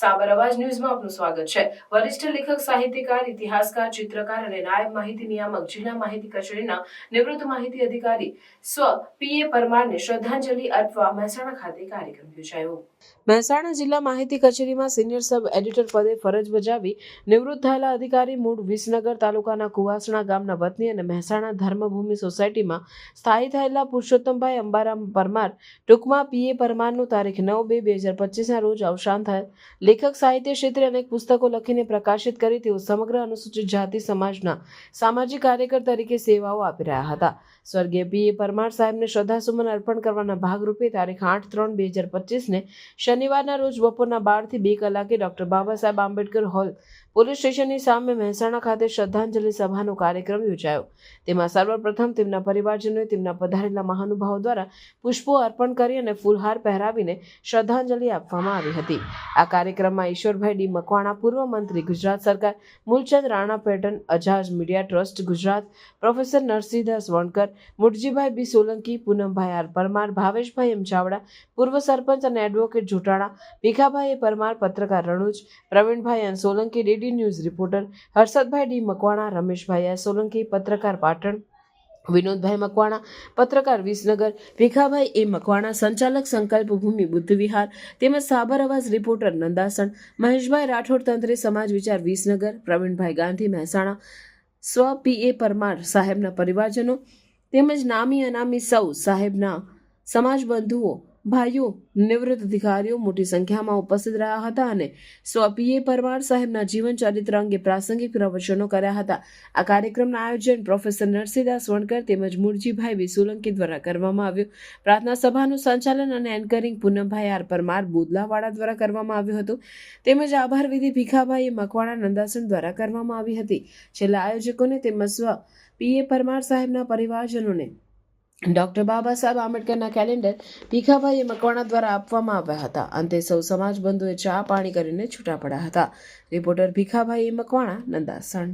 સાબર અવાજ ન્યૂઝમાં આપનું સ્વાગત છે. વરિષ્ઠ લેખક, સાહિત્યકાર, ઇતિહાસકાર, ચિત્રકાર અને નાયબ માહિતી નિયામક, જિલ્લા માહિતી કચેરીના નિવૃત્ત માહિતી અધિકારી સ્વ પીએ પરમારને શ્રદ્ધાંજલિ અર્પવા મહેસાણા ખાતે કાર્યક્રમ યોજાયો. મહેસાણા જિલ્લા માહિતી કચેરીમાં સિનિયર સબ એડિટર પદે ફરજ બજાવી નિવૃત્ત થયેલા અધિકારી મૂળ વિસનગર તાલુકાના કુવાસણા ગામના વતની અને મહેસાણા ધર્મભૂમિ સોસાયટીમાં સ્થાયી થયેલા પુરુષોત્તમભાઈ અંબારામ પરમાર ટૂંકમાં પીએ પરમારનું તારીખ નવ બે બે હજાર પચીસના રોજ અવસાન થયેલ. લેખક, સાહિત્ય ક્ષેત્રે અનેક પુસ્તકો લખીને પ્રકાશિત કરી તેઓ સમગ્ર અનુસૂચિત જાતિ સમાજના સામાજિક કાર્યકર તરીકે સેવાઓ આપી રહ્યા હતા. સ્વર્ગીય પી પરમાર સાહેબને શ્રદ્ધાસુમન અર્પણ કરવાના ભાગરૂપે તારીખ આઠ ત્રણ બે હજાર પચીસને શનિવારના રોજ બપોરના બારથી બે કલાકે doctor Baba Saheb Ambedkar hall police સ્ટેશનની સામે મહેસાણા ખાતે શ્રદ્ધાંજલિ સભાનો કાર્યક્રમ યોજાયો. તેમાં સર્વપ્રથમ તેમના પરિવારજનોએ તેમના પધારેલા મહાનુભાવો દ્વારા પુષ્પો અર્પણ કરી અને ફૂલહાર પહેરાવીને શ્રદ્ધાંજલિ આપવામાં આવી હતી. આ કાર્યક્રમમાં ઈશ્વરભાઈ ડી. મકવાણા, પૂર્વ મંત્રી, ગુજરાત સરકાર, Mulchand Rana patron, અજાજ media trust Gujarat, professor Narsinhdas Vankar Murjibhai B Solanki, Poonambhai R Parmar, Bhaveshbhai M Chavda, પૂર્વ સરપંચ અને એડવોકેટ જોટાણા ભીખાભાઈ એ પરમાર, પત્રકાર Ranuj, Pravinbhai N Solanki, DD news reporter, Harshadbhai D Makwana, Rameshbhai S Solanki, પત્રકાર પાટણ, વિનોદભાઈ મકવાણા, પત્રકાર વિસનગર, ભીખાભાઈ એ મકવાણા, સંચાલક સંકલ્પ ભૂમિ બુદ્ધ વિહાર, તેમજ સાબર અવાજ reporter Nandasan, Maheshbhai Rathod તંત્રી સમાજ વિચાર વિસનગર, પ્રવીણભાઈ ગાંધી મહેસાણા, સ્વ પી એ પરમાર સાહેબના પરિવારજનો તેમજ નામી અનામી સૌ સાહેબના સમાજ બંધુઓ, ભાઈઓ, નિવૃત્ત અધિકારીઓ મોટી સંખ્યામાં ઉપસ્થિત રહ્યા હતા અને સ્વપીએ પરમાર સાહેબના જીવન ચરિત્ર અંગે પ્રાસંગિક પ્રવચનો કર્યા હતા. આ કાર્યક્રમના આયોજન પ્રોફેસર નરસિંહદાસ વણકર તેમજ મુરજીભાઈ વી સોલંકી દ્વારા કરવામાં આવ્યું. પ્રાર્થના સભાનું સંચાલન અને એન્કરિંગ પૂનમભાઈ આર પરમાર બોદલાવાડા દ્વારા કરવામાં આવ્યું હતું. તેમજ આભાર વિધિ ભીખાભાઈ મકવાણા નંદાસન દ્વારા કરવામાં આવી હતી. છેલ્લા આયોજકોને તેમજ સ્વ પીએ પરમાર સાહેબના પરિવારજનોને ડોક્ટર બાબા સાહેબ આંબેડકરના કેલેન્ડર ભીખાભાઈ મકવાણા દ્વારા આપવામાં આવ્યા હતા. અંતે સૌ સમાજબંધુએ ચા પાણી કરીને છૂટા પડ્યા હતા. રિપોર્ટર ભીખાભાઈ મકવાણા નંદાસણ.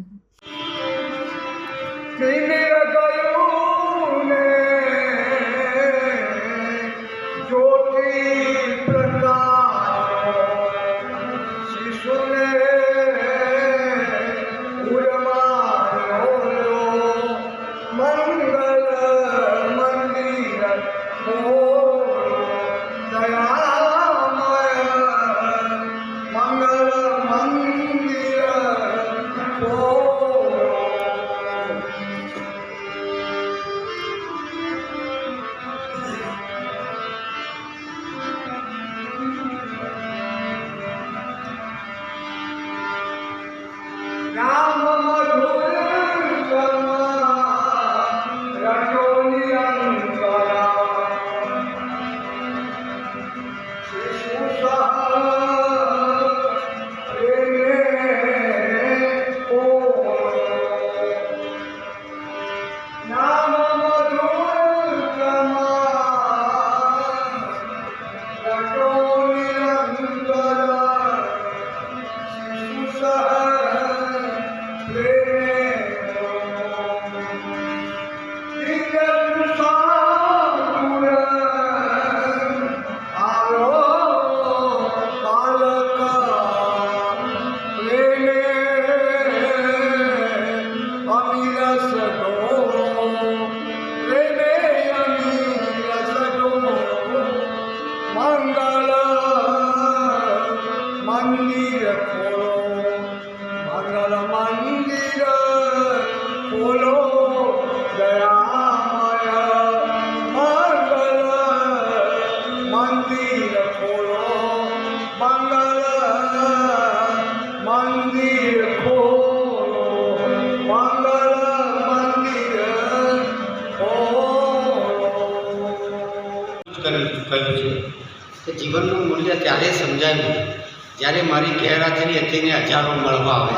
મારી તેને હજારો મળવા આવે.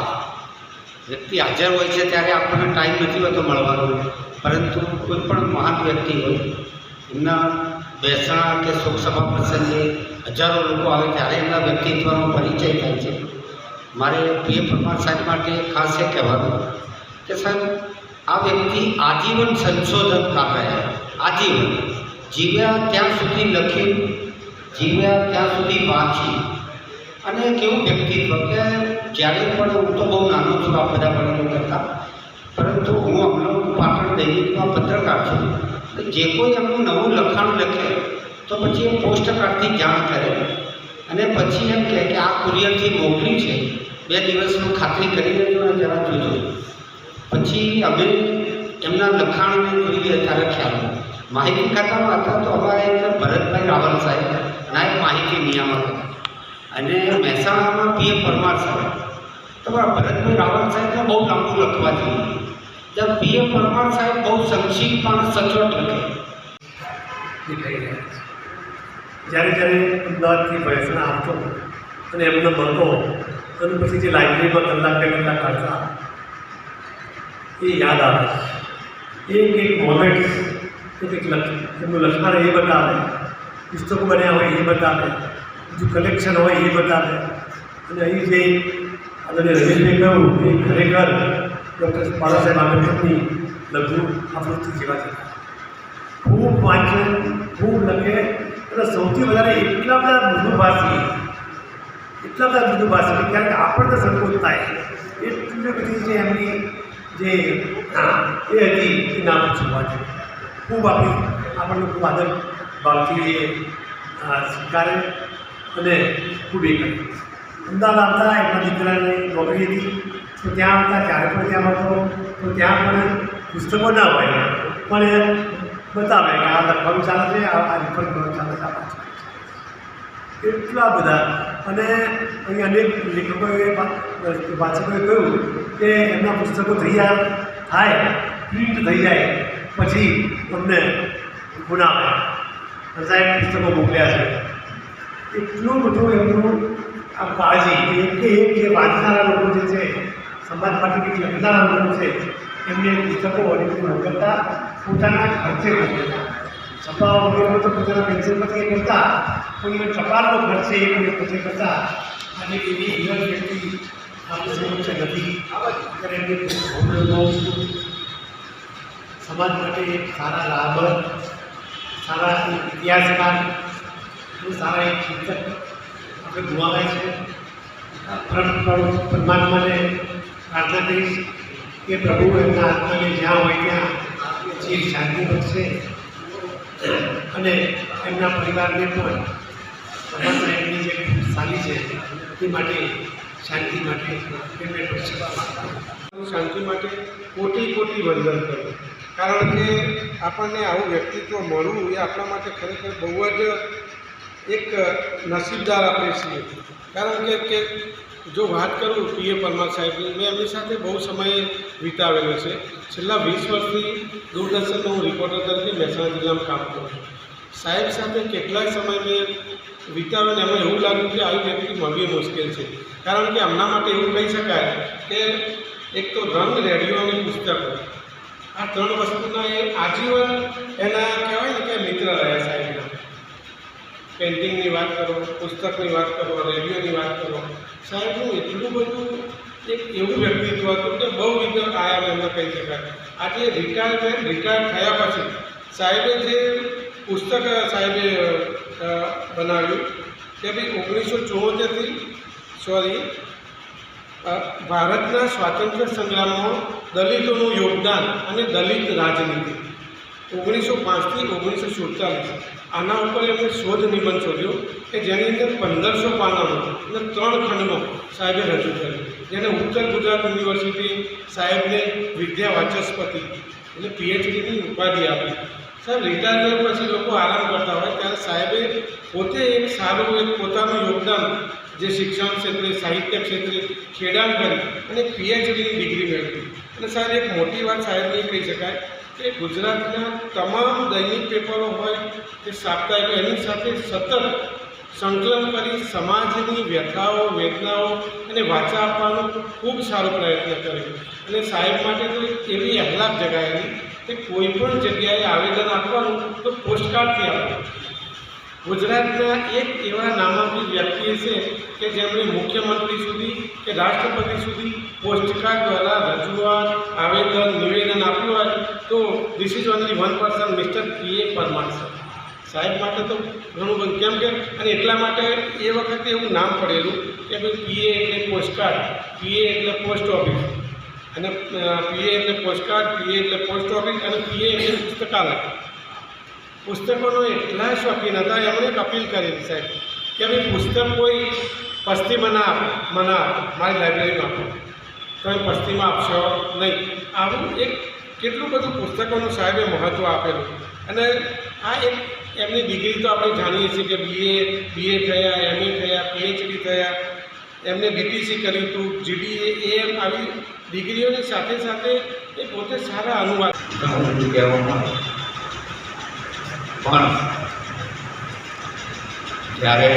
વ્યક્તિ હાજર હોય છે ત્યારે આપણને ટાઈમ નથી હોતો મળવાનો. પરંતુ કોઈ પણ મહાન વ્યક્તિ હોય, એમના બેસણા કે શોકસભા પ્રસંગે હજારો લોકો આવે ત્યારે એમના વ્યક્તિત્વનો પરિચય થાય છે. મારે પીએ પરમાર સાહેબ માટે ખાસ એ કહેવાનું કે સાહેબ, આ વ્યક્તિ આજીવન સંશોધન રહ્યા આજીવન જીવ્યા ત્યાં સુધી લખ્યું જીવ્યા ત્યાં સુધી વાંચી અને કેવું વ્યક્તિત્વ કે જ્યારે પણ હું તો બહુ નાનો છું, આ બધા પ્રયોગો કરતા. પરંતુ હું હમણાં પાટણ દૈનિકમાં પત્રકાર છું. જે કોઈ એમનું નવું લખાણ લખે, તો પછી એ પોસ્ટ કાર્ડથી જાણ કરે. અને પછી એમ કહે કે આ કુરિયરથી મોકલી છે. બે દિવસનું ખાતરી કરી લેજો અને જરા જોજો. પછી અમે એમના લખાણને જોઈએ ત્યારે ખ્યાલ માહિતી ખાતામાં હતા તો અમારા ભરતભાઈ રાવલ સાહેબ નાયબ માહિતી નિયામક હતા. અને મહેસાણામાં પીએ પરમાર સાહેબ. તમારા મારા ભરતભાઈ રાવલ સાહેબને બહુ લાંબુ લખવા જોઈએ. ત્યાં પીએ પરમાર સાહેબ બહુ સંક્ષિપ્ત પણ સચોટ લખે. જ્યારે જ્યારે અમદાવાદથી મહેસાણા આવતો અને એમને મળતો અને પછી જે લાઇબ્રેરીમાં કલાક બે કલાક કાઢતા, એ યાદ આવે એક એક મોમેન્ટ એક એક લખ એમનું લખાણ એ બતાવે, પુસ્તકો બન્યા હોય એ બતાવે બીજું કલેક્શન હોય એ બતાવે. અને અહીં જે આદરણીય રમેશભાઈ કહ્યું એ ખરેખર ડૉક્ટર બાળાસાહેબ આંબેડકરની લઘુ આવૃત્તિ જેવા છે. ખૂબ વાંચે, ખૂબ લખે અને સૌથી વધારે એટલા બધા મૃદુભાષી એટલા બધા મૃદુભાષી કે ક્યારેક આપણને સંકોચ થાય. એટલી બધી જે એમની જે એ હતી એ નામ જોવા છે ખૂબ આપણી, આપણને ખૂબ આદર ભાવથી એ સ્વીકારે. અને ખૂબી કરી અમદાવાદ આવતા એમના દીકરાને નોકરી હતી, તો ત્યાં આવતા ત્યારે પણ ત્યાં આવતો, તો ત્યાં પણ પુસ્તકો ના હોય પણ બતાવે કે આ લખવાનું ચાલે છે, આ આ કરવાનું ચાલે છે, આ. એટલા બધા. અને અહીં અનેક લેખકોએ, વાચકોએ કહ્યું કે એમના પુસ્તકો તૈયાર થાય પ્રિન્ટ થઈ જાય, પછી તમને ગુનાવે સાહેબ પુસ્તકો મોકલ્યા છે. એટલું બધું એમનું આ કાળજી, એક કે એક જે વાંચનારા લોકો જે છે સમાજ માટે કંઈક લખનારા લોકો છે, એમને પુસ્તકો ઓરિજિનલ કરતા પોતાના ખર્ચે મોકલતા. છપા વગેરે તો પોતાના પેન્સિલમાંથી એ કરતા પણ એ ટપાલનો ખર્ચે એ એ પોતે કરતા. અને એવી અંદર વ્યક્તિ આપણે સમક્ષ નથી ત્યારે એમને સમાજ માટે એક સારા લાભ, સારા ઇતિહાસકાર સારા એક શિક્ષક આપણે ગુમાવ્યા છે. પરમાત્માને પ્રાર્થના કરીશ કે પ્રભુ એમના આત્માને જ્યાં હોય ત્યાં જે શાંતિ બનશે અને એમના પરિવારને પણ પરમાત્મા એમની જે સાલી છે એ માટે શાંતિ માટે એમને શાંતિ માટે કોટી કોટી વંદન કરું. કારણ કે આપણને આવું વ્યક્તિત્વ મળવું એ આપણા માટે ખરેખર બહુ જ એક નસીબદાર આપણે છીએ. કારણ કે જો વાત કરું પીએ પરમાર સાહેબની મેં એમની સાથે બહુ સમય વિતાવેલો છે. છેલ્લા વીસ વર્ષથી દૂરદર્શનનો હું રિપોર્ટર તરીકે મહેસાણા જિલ્લામાં કામ કરું છું. સાહેબ સાથે કેટલાય સમય મેં વિતાવ્યો ને એમાં એવું લાગ્યું કે આવી વ્યક્તિ મળવી મુશ્કેલ છે. કારણ કે એમના માટે એવું કહી શકાય કે એક તો રંગ રેડિયો અને પુસ્તકો આ ત્રણ વસ્તુના એ આજીવન એના કહેવાય ને કે મિત્ર રહ્યા સાહેબના પેઇન્ટિંગની વાત કરો, પુસ્તકની વાત કરો, રેડિયોની વાત કરો. સાહેબનું એટલું બધું એક એવું વ્યક્તિત્વ હતું કે બહુ વિગત આયામ એમને કહી શકાય. આજે રિટાયરમેન્ટ રિટાયર થયા પછી સાહેબે જે પુસ્તક, સાહેબે બનાવ્યું કે ભાઈ ઓગણીસો ચોતેરથી સોરી ભારતના સ્વાતંત્ર્ય સંગ્રામમાં દલિતોનું યોગદાન અને દલિત રાજનીતિ. ઓગણીસો પાંચથી ઓગણીસો સુડતાલીસ આના ઉપર એમણે શોધ નિબંધ શોધ્યો કે જેની અંદર પંદરસો પાનાનો અને ત્રણ ખંડમાં સાહેબે રજૂ કર્યું. જેને ઉત્તર ગુજરાત યુનિવર્સિટી સાહેબને વિદ્યા વાચસ્પતિ એટલે પીએચડીની ઉપાધિ આપી. સાહેબ, રિટાયરમેન્ટ પછી લોકો આરામ કરતા હોય ત્યારે સાહેબે પોતે એક સારું એક પોતાનું યોગદાન જે શિક્ષણ ક્ષેત્રે, સાહિત્ય ક્ષેત્રે ખેડાણ કરી અને પીએચડીની ડિગ્રી મેળવી. અને સાહેબ, એક મોટી વાત સાહેબની કહી શકાય કે ગુજરાતના તમામ દૈનિક પેપરો હોય કે સાપ્તાહિક એની સાથે સતત સંકલન કરી સમાજની વ્યથાઓ, વેદનાઓ અને વાચા આપવાનો ખૂબ સારો પ્રયત્ન કર્યો. અને સાહેબ માટે તો એવી આહલાદ જગાયેલી કે કોઈ પણ જગ્યાએ આવેદન આપવાનું તો પોસ્ટકાર્ડથી આપવાનું ગુજરાતના એક એવા નામાંકિત વ્યક્તિ છે કે જેમણે મુખ્યમંત્રી સુધી કે રાષ્ટ્રપતિ સુધી પોસ્ટકાર્ડ દ્વારા રજૂઆત, આવેદન, નિવેદન આપ્યું હોય તો this is only one person mister P A Parmar sir સાહેબ માટે તો ઘણું બધું. કેમ કે અને એટલા માટે એ વખતે એવું નામ પડેલું કે ભાઈ પીએ એટલે પોસ્ટકાર્ડ પીએ એટલે પોસ્ટ ઓફિસ અને પીએ એટલે પોસ્ટકાર્ડ પીએ એટલે પોસ્ટ ઓફિસ અને પીએ એટલે પુસ્તકાલય. પુસ્તકોનો એટલા શોખીન હતા, એમણે એક અપીલ કરેલી સાહેબ, કે ભાઈ પુસ્તક કોઈ પસ્તી મને આપો, મને મારી લાઇબ્રેરીમાં આપો. તમે પસ્તીમાં આપશો નહીં. આવું એક કેટલું બધું પુસ્તકોનું સાહેબે મહત્ત્વ આપેલું? અને આ એક એમની ડિગ્રી તો આપણે જાણીએ છીએ કે બીએ બીએ થયા એમએ થયા પીએચડી થયા. એમને બીટીસી કર્યું હતું જીડીએ એમ આવી ડિગ્રીઓની સાથે સાથે એ પોતે સારા અનુવાદ. કહેવામાં પણ જ્યારે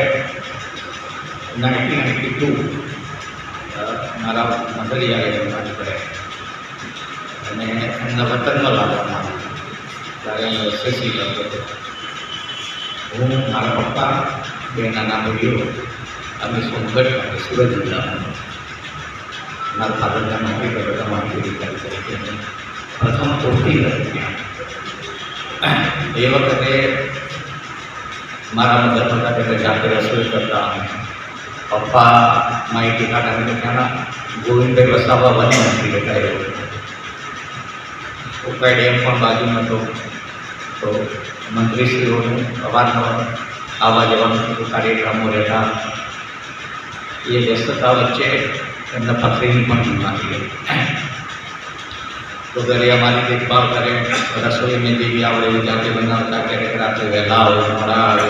નાઇન્ટીન નાઇન્ટી ટુ મારા મધર જ્યારે જન્મ કર્યા અને એમના વતનમાં લાવવામાં આવે ત્યારે એસએસસી કરતો હું મારા પપ્પા બે નાના ભાઈઓ અમે સોનગઢ માટે સુરત જિલ્લામાં મારા ફાધરના નોકરી કરતા તરીકે પ્રથમ પૂરતી એ વખતે મારા મધર હતા એટલે જાતે રસોઈ કરતા પપ્પા માહિતી કાઢા અને ત્યાંના ગોવિંદભાઈ વસાવા વન મંત્રી હતા એ ઉકાઈ ડેમ પણ બાજુમાં હતો તો મંત્રીશ્રીઓનું અવારનવાર આવવા જવાનું થતું કાર્યક્રમો રહેતા એ વ્યસ્તતા વચ્ચે એમના પથરીની પણ બીમારી હતી તો ઘરે અમારી દેખભાળ કરે રસોઈ મેં જેવી આવડે એવી જાતે બનાવતા ક્યારેક રાત્રે વહેલા આવે મોડા આવે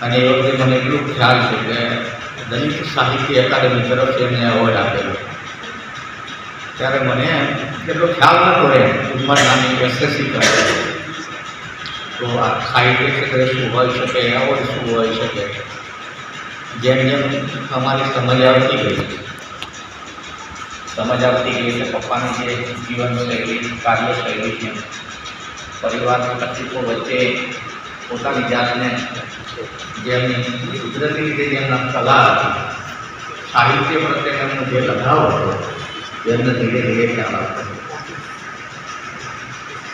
અને એ વખતે મને એટલું ખ્યાલ છે કે દલિત સાહિત્ય અકાદમી તરફથી એમને એવોર્ડ આપેલો ત્યારે મને એટલો ખ્યાલ નતો રહે ઉંમર નાની એસએસસી કરે તો આ સાહિત્ય ક્ષેત્રે શું હોઈ શકે એવોર્ડ શું હોઈ શકે? જેમ જેમ અમારી સમજ આવતી ગઈ, સમજ આવતી ગઈ એટલે પપ્પાની જે જીવનશૈલી, કાર્યશૈલી છે, પરિવારની તકલીફો વચ્ચે પોતાની જાતને જેમની કુદરતી રીતે જેમના કલા હતી સાહિત્ય પ્રત્યે એમનો જે લગાવ હતો એમને ધીરે ધીરે ખ્યાલ આવતો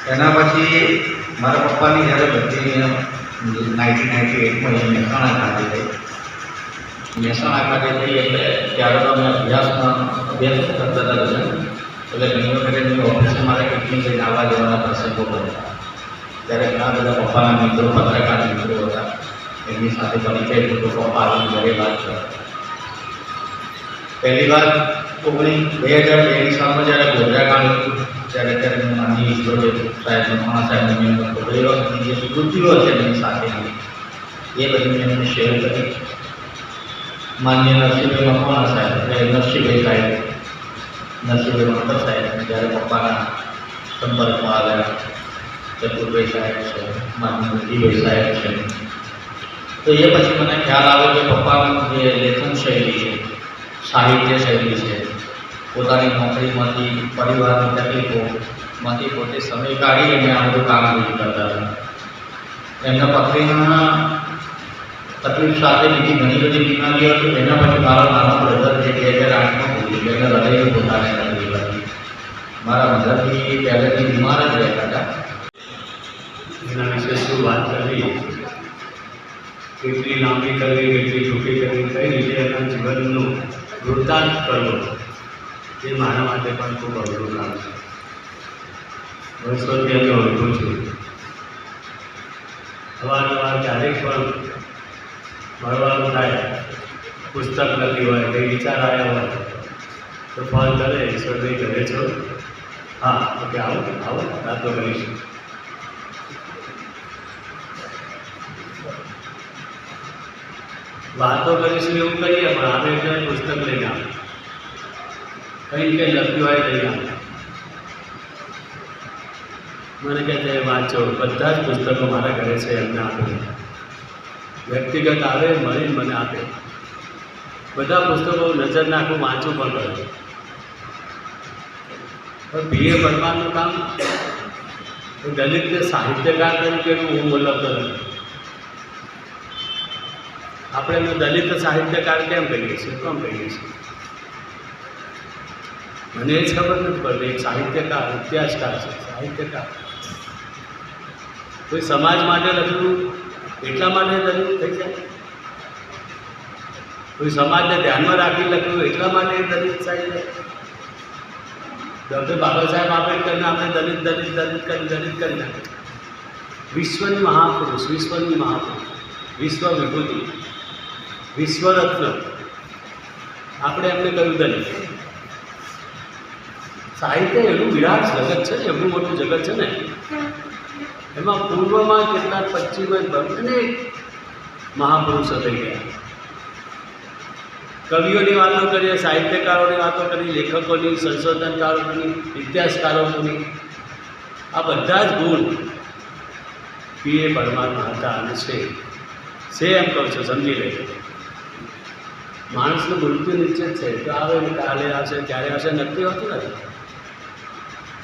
એના પછી મારા પપ્પાની જ્યારે બધી નાઇન્ટીન નાઇન્ટી એટમાં એ મહેસાણા ખાતે થઈ મહેસાણા ખાતે થઈ એટલે ત્યારે તો અમે અભ્યાસમાં અભ્યાસ કરતા હતા એટલે ઘણી વખતે ઓફિસે મારે કેટલી જઈને આવવા જવાના પ્રસંગો બનતા ત્યારે ઘણા બધા પપ્પાના મિત્રો, પત્રકાર મિત્રો હતા. એમની સાથે પરિચય થતો પપ્પા ઘરે વાત કરતા પહેલી વાર ઓગણીસ બે હજાર બેની સાલમાં જ્યારે ગોધરાકાંડ હતું ત્યારે ત્યારે હું નાની ઈશ્વરે સાહેબ મહાણા સાહેબને મેં એ વખતની જે સ્મૃતિઓ છે એમની સાથેની એ બધી મેં એમને શેર કરી માન્ય નરસિંહભાઈ મકવાણા સાહેબ એટલે નરસિંહભાઈ સાહેબ નરસિંહભાઈ મકર સાહેબ જ્યારે પપ્પાના સંપર્કમાં આવ્યા ચતુરભાઈ સાહેબ છે માન્ય નજીભાઈ સાહેબ છે તો એ પછી મને ખ્યાલ આવ્યો કે પપ્પાનું જે લેખન શૈલી છે સાહિત્ય શૈલી છે પોતાની નોકરીમાંથી પરિવારની તકલીફોમાંથી પોતે સમય કાઢીને આ બધું કામગીરી કરતા હતા. એમના પત્નીના તકલીફ સાથે બીજી ઘણી બધી બીમારીઓ હતી. એના પછી મારો નાનો બ્રધર જે બે હજાર આઠમાં ભૂલી ગયો. એને હૃદયની પોતાને તકલીફ હતી. મારા મધરથી પહેલેથી બીમાર જ રહેતા હતા. એના વિશે શું વાત કરવી કેટલી લાંબી કરવી, કેટલી ટૂંકી કરવી, કઈ રીતે એના જીવનનું વૃત્તાંત કરવો? એ મારા માટે પણ ખૂબ અઘરું કામ છે. વર્ષોથી અમે ઓળખું છું. અવારનવાર ક્યારેક પણ મળવાનું થાય, પુસ્તક લખ્યું હોય, કંઈ વિચાર આવ્યા હોય, તો ફોન કરે ઈશ્વરભાઈ ઘરે છો, હા તો કે આવો આવો વાતો કરીશું. વાતો કરીશું એવું કરીએ પણ આપણે પુસ્તક લઈને આવે. કંઈ કંઈ લખ્યું આવે મને કહે છે વાંચો. બધા જ પુસ્તકો મારા ઘરે છે, એમને આપે. વ્યક્તિગત આવે, મળીને મને આપે. બધા પુસ્તકો નજર નાખું, વાંચું પણ કરું. બીએ પરમારનું કામ? દલિત સાહિત્યકાર તરીકે હું મતલબ નથી? આપણે દલિત સાહિત્યકાર કેમ કહીએ છીએ? કેમ કહીએ છીએ? મને જ ખબર નથી પડતી, એક સાહિત્યકાર, ઇતિહાસકાર છે, સાહિત્યકાર. કોઈ સમાજ માટે લખ્યું, એટલા માટે દલિત થઈ જાય કોઈ સમાજને ધ્યાનમાં રાખી લખ્યું, એટલા માટે દલિત જાય ડૉક્ટર બાબા સાહેબ આંબેડકરને આપણે દલિત દલિત દલિત કરી દલિત કરી નાખે. વિશ્વની મહાપુરુષ વિશ્વની મહાપુરુષ, વિશ્વ વિભૂતિ, વિશ્વરત્ન. આપણે એમને કહ્યું દલિત. સાહિત્ય એવું વિરાટ જગત છે ને એવું મોટું જગત છે ને. એમાં પૂર્વમાં કેટલાક પશ્ચિમમાં અનેક મહાપુરુષો થઈ ગયા કવિઓની વાતો કરીએ, સાહિત્યકારોની વાતો કરીએ, લેખકોની, સંશોધનકારોની, ઇતિહાસકારોની, આ બધા જ ગુણ પી એ પરમારમાં હતા અને છે. છે એમ કહું છું, સમજી લેજો. માણસનું મૃત્યુ નિશ્ચિત છે, તો આવે કાલે આવશે, ક્યારે આવશે, નક્કી હોતું નથી.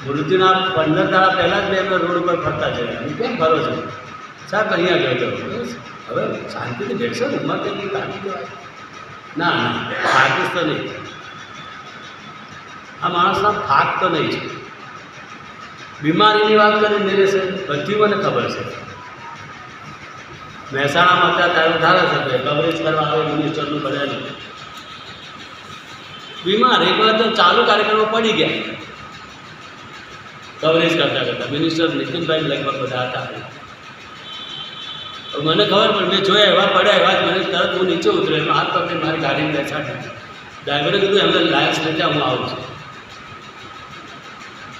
મૃત્યુના પંદર દાડા પહેલાં જ મેં રોડ ઉપર ફરતા જોયા હું કેમ ફરો છો? સાહેબ, અહીંયા ગયો હતો હવે શાંતિથી બેસો ને, ઉંમર કેટલી કાઢી ના ના થાકીશ તો નહીં. આ માણસના થાક તો નહીં છે. બીમારીની વાત કરી નિરેશે બધી મને ખબર છે. મહેસાણામાં હતા ત્યારે ધારાસભ્ય કવરેજ કરવા આવે મિનિસ્ટરનું બધાનું બીમાર, એક વાર તો ચાલુ કાર્યક્રમો પડી ગયા. કવરેજ કરતા કરતા. મિનિસ્ટર નીતિનભાઈ લગભગ બધા હતા. મને ખબર પણ મેં જોયા, એવા પડ્યા, એવા જ મને તરત હું નીચે ઉતર્યો. એમાં હાથ પકડી મારી ગાડીને બેસાડી ડ્રાઈવરે કીધું, એમને લાયન્સ લેતા હું આવું છું.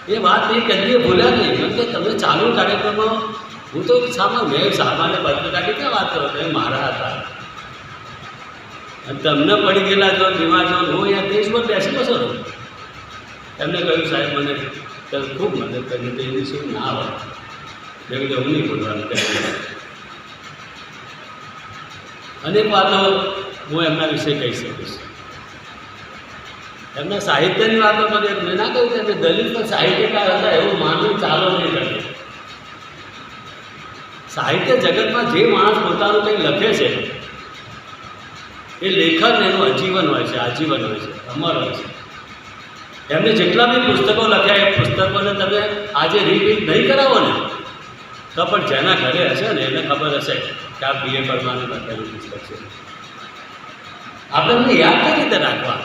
એ વાત એ કરીએ ભૂલ્યા નહીં. કેમ કે તમે ચાલુ કાર્યક્રમમાં હું તો સામે મેં સામાન્ય પત્રકારની ક્યાં વાત કરો? તમે મારા હતા. અને તમને પડી ગયેલા જો બીમાર છો હું અહીંયા દેશમાં બેસી રહું એમને કહ્યું, સાહેબ, મને તો ખૂબ મદદ કરી તો એની શું ના હોય જેમ કે હું નહીં બોલવાનું કહી અનેક વાતો હું એમના વિશે કહી શકીશ એમના સાહિત્યની વાતો કરીએ મેં ના કહ્યું કે દલિત પણ સાહિત્યકાર હતા એવું માનવું ચાલો નહીં કરે સાહિત્ય જગતમાં જે માણસ પોતાનું કંઈ લખે છે એ લેખન એનું આજીવન હોય છે આજીવન હોય છે અમર હોય છે એમને જેટલા બી પુસ્તકો લખ્યા, એ પુસ્તકોને તમે આજે રીપીટ નહીં કરાવો ને, તો પણ જેના ઘરે હશે ને, એને ખબર હશે કે આ બી એ પરમાનું લખેલું પુસ્તક છે. આપણે એમને યાદ કઈ રીતે રાખવા?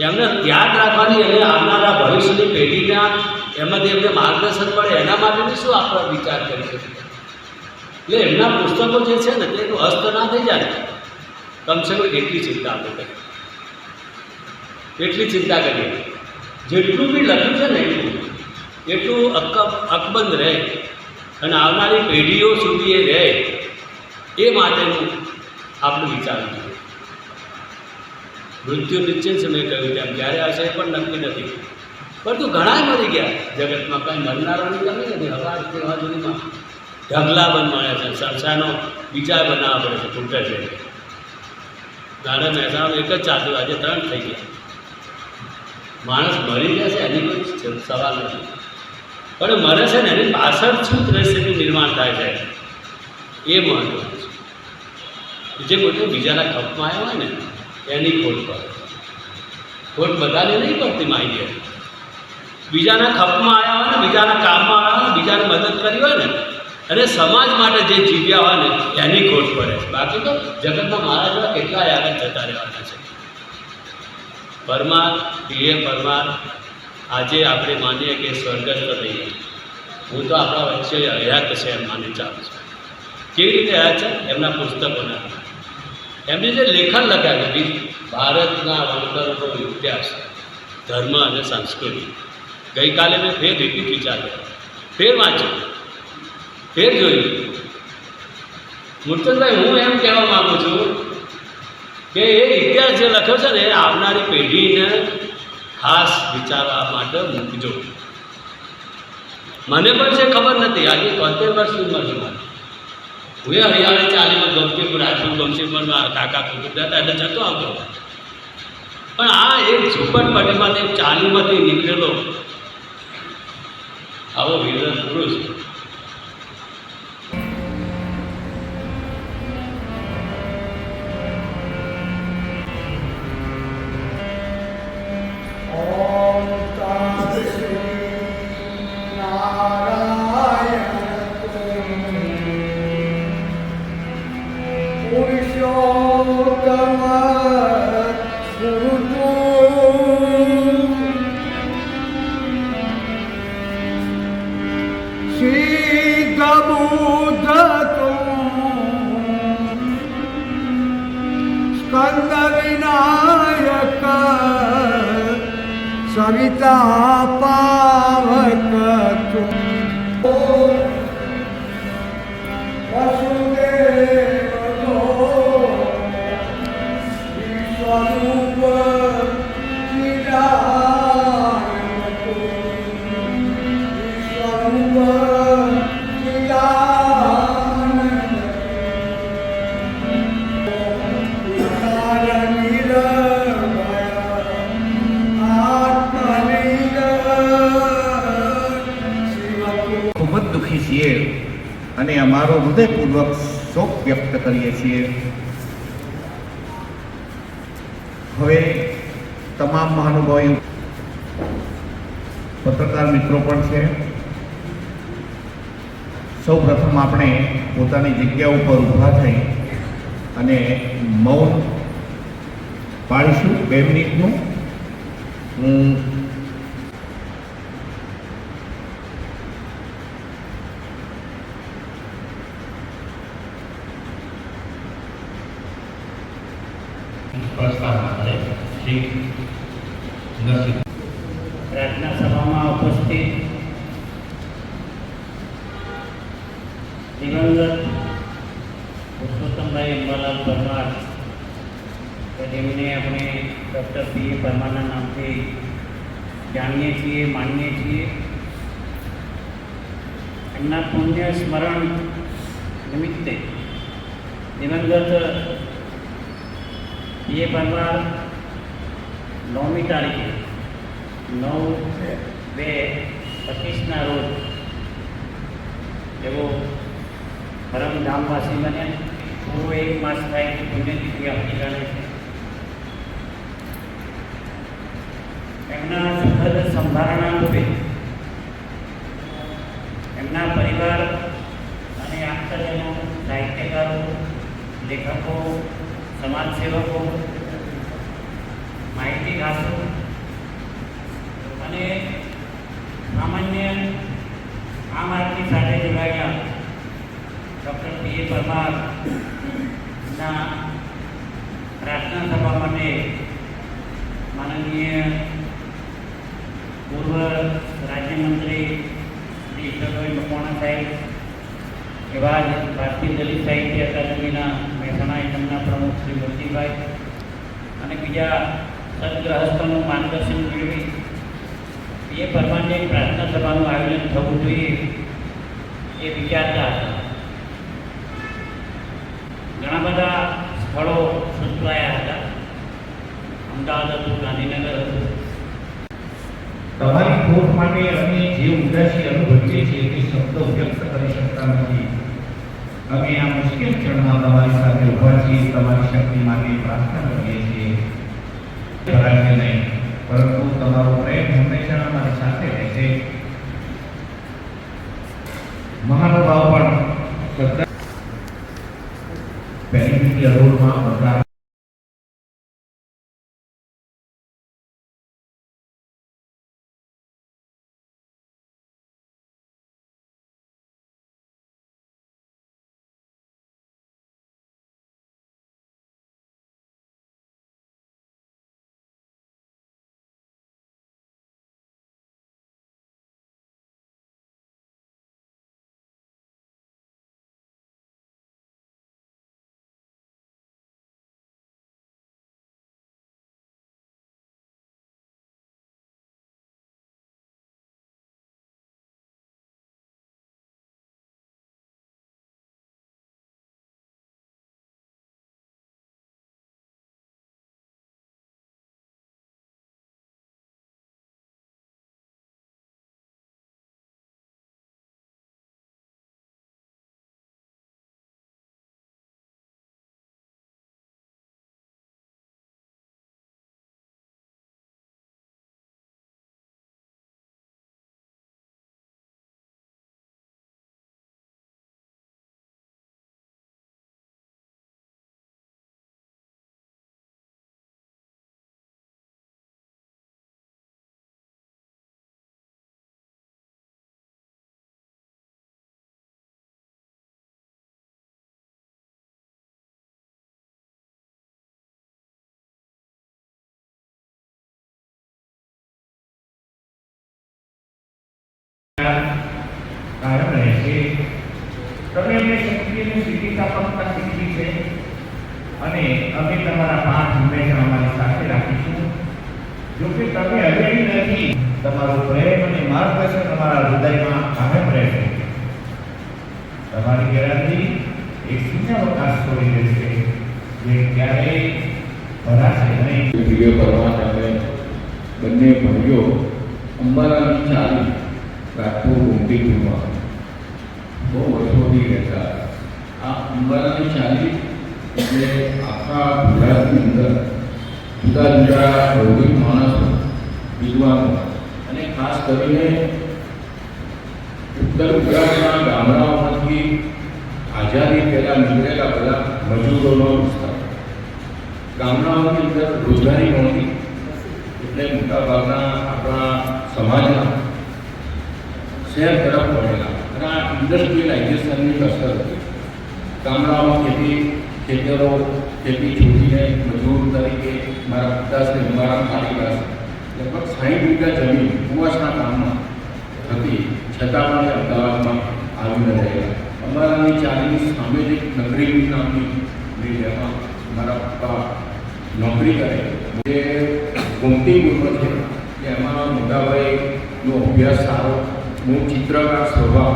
એમને યાદ રાખવાની અને આવનારા ભવિષ્યની પેઢીના એમાંથી એમને માર્ગદર્શન મળે, એના માટેની શું આપણે વિચાર કરી શકીએ? એટલે એમના પુસ્તકો જે છે ને તેનું હસ્ત ના થઈ જાય. કમસે કમ એટલી ચિંતા આપણે કરીએ. એટલી ચિંતા કરીએ. જેટલું બી લખ્યું છે ને એટલું એટલું અક અકબંધ રહે. અને આવનારી પેઢીઓ સુધી એ રહે. એ માટેનું આપણું વિચારવું જોઈએ મૃત્યુ નિશ્ચિત છે મેં કહ્યું તેમ. ક્યારે આવશે એ પણ નક્કી નથી. પરંતુ ઘણા મરી ગયા. જગતમાં કાંઈ મરનારાની કમી નથી હવા તેવા સુધીમાં ઢગલા બંધ મળે છે. સરસાનો બીજા બનાવવા પડે છે ફૂટર છે. ગાડા મહેસાણા એક જ ચાલતું. આજે ત્રણ થઈ ગયા. માણસ મરી જશે એની કોઈ સવાલ નથી. પણ મરે છે ને એની પાછળ શું દ્રશ્યનું નિર્માણ થાય છે, એ મહત્વનું જે કોઈ બીજાના કપમાં આવ્યા હોય ને, એની ખોટ પડે ખોટ બધાને નહીં પડતી માહિતી બીજાના ખપમાં આવ્યા હોય ને, બીજાના કામમાં આવ્યા હોય બીજાને મદદ કરી હોય ને, અને સમાજ માટે જે જીવ્યા હોય ને, એની ખોટ પડે બાકી તો જગતના મારા જેવા કેટલાય આગળ જતા રહેવાના છે. પરમાર પીએ પરમાર, આજે આપણે માનીએ કે સ્વર્ગસ્થ થઈ હું તો આપણા વચ્ચે હયાત છે એમ માની ચાલું છું. કેવી રીતે હયાત છે? એમના પુસ્તકોના. એમને જે લેખન બી- ભારતના વણકરોનો ઇતિહાસ, ધર્મ અને સંસ્કૃતિ. ગઈકાલે મેં ફેર રિપીટ વિચાર્યો. ફેર વાંચ્યું. ફેર જોયું. મૂર્તનભાઈ, હું એમ કહેવા માગું છું કે એ ઇતિહાસ જે લખ્યો છે ને, એ આવનારી પેઢીને ખાસ વિચારવા માટે મૂકજો. મને પણ છે ખબર નથી, આજે તોતેર વર્ષની ઉંમર છે મારી. હું એ હરિયાળે ચાલીમાં ગમતીપુર રાજપુર ગમતીપુરમાં કાકા કુટુંબ હતા, એટલે જતો આવતો પણ આ એક ઝુંપડપટ્ટીમાંથી એક ચાલીમાંથી નીકળેલો આવો વિરોધ પુરુષ પત્રકાર મિત્રો પણ છે. સૌ પ્રથમ આપણે પોતાની જગ્યા ઉપર ઊભા થઈ અને મૌન પાડીશું બે મિનિટનું. હું પ્રાર્થના સભામાં ઉપસ્થિત દિવંગત પુરુષોત્તમભાઈ અંબાલાલ પરમાર કે જેમને આપણે ડૉક્ટર પી એ પરમારના નામથી જાણીએ છીએ, માનીએ છીએ. એમના પુણ્ય સ્મરણ નિમિત્તે દિવંગત પી એ પરમાર નવમી તારીખે નવ બે પચીસના રોજ એવો પરમધામવાસી બન્યા પૂરો એક માસ થાય કે પુણ્યતિથિ આવતીકાલે છે. એમના સુખદ સંભારણા રૂપે એમના પરિવાર અને આખતજનો સાહિત્યકારો, લેખકો, સમાજસેવકો માહિતીગાસો અને સામાન્ય આમ આદમી સાથે જોડાયેલા ડૉક્ટર પી એ પરમારના પ્રાર્થના સભા માટે માનનીય પૂર્વ રાજ્યમંત્રી શ્રી ઈશ્વરભાઈ મકવાણા સાહેબ એવા જ ભારતીય દલિત સાહિત્ય અકાદમીના મહેસાણા એકમના પ્રમુખ શ્રી મોતીભાઈ અને બીજા સદગ્રહસ્થોનું માર્ગદર્શન મેળવી એ પરમાન્ય પ્રાર્થના સભાનું આયોજન થવું જોઈએ એ વિચારતા હતા. ઘણા બધા સ્થળો સૂચવાયા હતા. અમદાવાદ હતું, ગાંધીનગર હતું. તમારી ખોટ માટે અમે જે ઉદાસી અનુભવીએ છીએ તે શબ્દો વ્યક્ત કરી શકતા નથી. અમે આ મુશ્કેલ ક્ષણમાં તમારી સાથે ઊભા છીએ, તમારી શક્તિ માટે પ્રાર્થના કરીએ છીએ. કરાશે નહીં. પરંતુ તમારો પ્રેમ હંમેશા અમારી સાથે રહેશે મહાનુભાવ પણ બધા પહેલી રોડમાં બધા રહેશે તમે અમને શક્તિ અને સ્થિતિસ્થાપકતા શીખવી છે અને અમે તમારા પાઠ હંમેશા અમારી સાથે રાખીશું. જો કે તમે અજેય નથી, તમારો પ્રેમ અને માર્ગદર્શન અમારા હૃદયમાં કાયમ રહેશે. તમારી ગેરંટી એક શૂન્યાવકાશ છોડી દેશે, જે ક્યારેય ભરાશે નહીં. પ્રિય પરમાત્મા અમે બંને ભાઈઓ અંબાલાની ચાલી રાજપુર ઉમટીપુરમાં બહુ વર્ષોથી રહેતા આ અંબાલાની ચાલી એટલે આખા ગુજરાતની અંદર જુદા જુદા રોગી માણસો વિદ્વાનો અને ખાસ કરીને ઉત્તર ગુજરાતના ગામડાઓમાંથી આઝાદી પહેલાં નીકળેલા બધા મજૂરોનો વિસ્તાર ગામડાઓની અંદર રોજગારી નહોતી એટલે મોટાભાગના આપણા સમાજના શહેર તરફ વળેલા અને આ ઇન્ડસ્ટ્રીયલાઇઝેશનની અસર હતી, ગામડાઓમાં ખેતી, ખેતરો, ખેતી છોડીને મજૂર તરીકે મારા પિતાશ્રી ઉમારામ કાલિદાસ લગભગ સાઠ વીઘા જમીન કુવાસના કામમાં હતી. છતાં પણ અમદાવાદમાં આવીને રહેલા. અંબાલાની ચાલીની સામે જ એક નગરી નામની એમાં મારા પપ્પા નોકરી કરે. જે ગોમતીપુરમાં છે કે એમાં મોટાભાઈનો અભ્યાસ સારો હું ચિત્રકાર સ્વભાવ.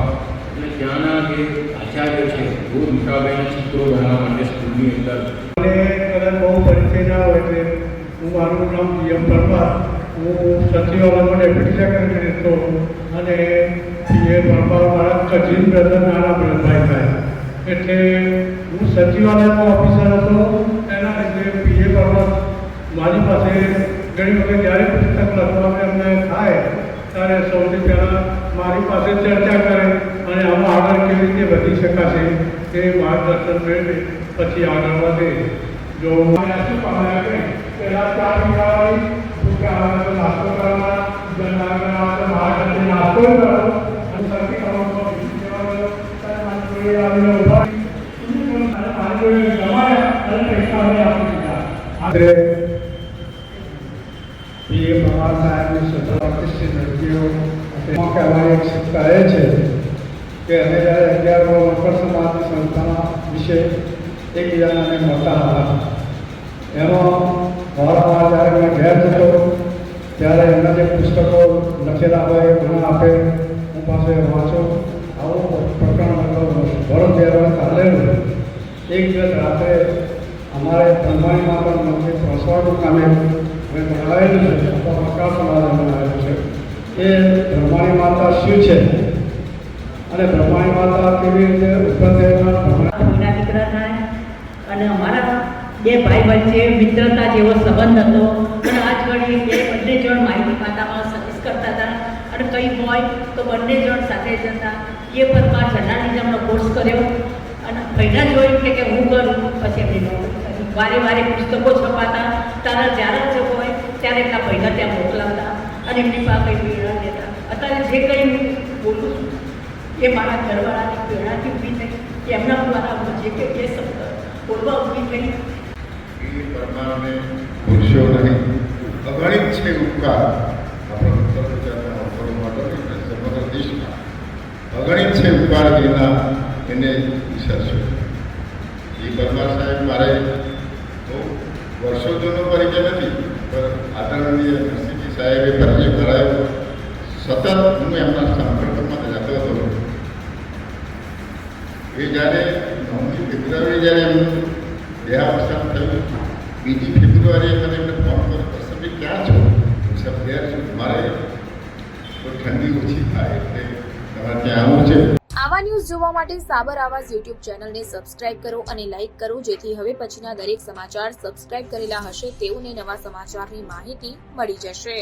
એટલે ત્યાંના જે આચાર્ય છે રોજ મીઠાબેન ચિત્રો બનાવવા માટે સ્કૂલની અંદર. મને કદાચ બહુ પરિચય ના હોય એટલે હું મારું નામ પીએમ પરમાર. હું સચિવાલયમાં ડેપ્યુટી સેક્રેટરી હતો અને પીએ પરમાર મારા કઝિન બ્રધર નાના ભાઈ થાય. એટલે હું સચિવાલયનો ઓફિસર હતો. એના લીધે પીએ પરમાર મારી પાસે ઘણી વખત જ્યારે પુસ્તક લખવાનું એમને થાય ત્યારે સૌથી પહેલાં મારી પાસે ચર્ચા કરે અને આમાં આગળ કેવી રીતે વધી શકાશે તે માર્ગદર્શન મેળવે, પછી આગળ વધે. જો શું પામ્યા કે પહેલાં ચા ભૂખ્યા નાસ્તો કરવાના પવાર સાહેબની સત્તર પ્રતિષ્ઠિત વ્યક્તિઓ એમાં કહેવાની એક સત્તા એ છે કે અમે જ્યારે અગિયાર મકર સમાજની સંસ્થાના વિશે એકબીજાને અમે મળતા હતા એમાં વારંવાર જ્યારે મેં ઘેર જતો ત્યારે એમના જે પુસ્તકો લખેલા હોય મને આપે હું પાસે વાંચો આવું પ્રકરણ વડો ત્યારે ચાલેલું એક દિવસ રાત્રે અમારે બ્રહ્માણી પણ મંદિર પ્રસવાનું કામે મેં છે માતા શું છે અને બ્રહ્માણી માતા કેવી રીતે અને અમારા બે ભાઈ વચ્ચે મિત્રતા જેવો સંબંધ હતો. અને આજ ઘડી બે બંને જણ માહિતી પાતામાં સર્વિસ કરતા હતા. અને કંઈ હોય તો બંને જણ સાથે જતા એ પદમાં જર્નાલિઝમનો કોર્સ કર્યો. અને પહેલાં જોયું કે હું કરું, પછી એમની નોકરી. કરી વારે વારે પુસ્તકો છપાતા, તારા જ્યારે જ હોય, ત્યારે એટલા પહેલાં ત્યાં મોકલાવતા અને એમની પાસે પ્રેરણા દેતા અત્યારે જે કંઈ હું બોલું છું, એ મારા ઘરવાળાની પ્રેરણાથી ઊભી થઈ, એમના દ્વારા હું જે કંઈ કહે શબ્દ બોલવા ઊભી થઈ. એ પરમારને ભૂલશો નહીં. અગણિત છે ઉપકાર. આપણા ઉત્તર ગુજરાતના અવસરો માટે સમગ્ર દેશમાં અગણિત છે ઉપકાર જેના એને વિસરશો. એ પરમાર સાહેબ મારે વર્ષો જૂનો પરિચય નથી, પણ આદરણીય નરસિંહજી સાહેબે પરિચય કરાયો સતત હું એમના સંપર્કમાં રહેતો હતો. એ જ્યારે નવમી ફેબ્રુઆરી જ્યારે એમનું દેહાવસાન થયું, બીજી ફેબ્રુઆરીએ મને એમને ફોન કર્યો તમે ક્યાં છો? હું સાહેબ ઘેર છું, મારે ઠંડી ઓછી થાય, એટલે તમારે ત્યાં આવવું છે. આવા ન્યૂઝ જોવા માટે સાબર આવાસ યુટ્યુબ ચેનલને સબસ્ક્રાઇબ કરો અને લાઇક કરો, જેથી હવે પછીના દરેક સમાચાર સબસ્ક્રાઇબ કરેલા હશે તેઓને નવા સમાચારની માહિતી મળી જશે.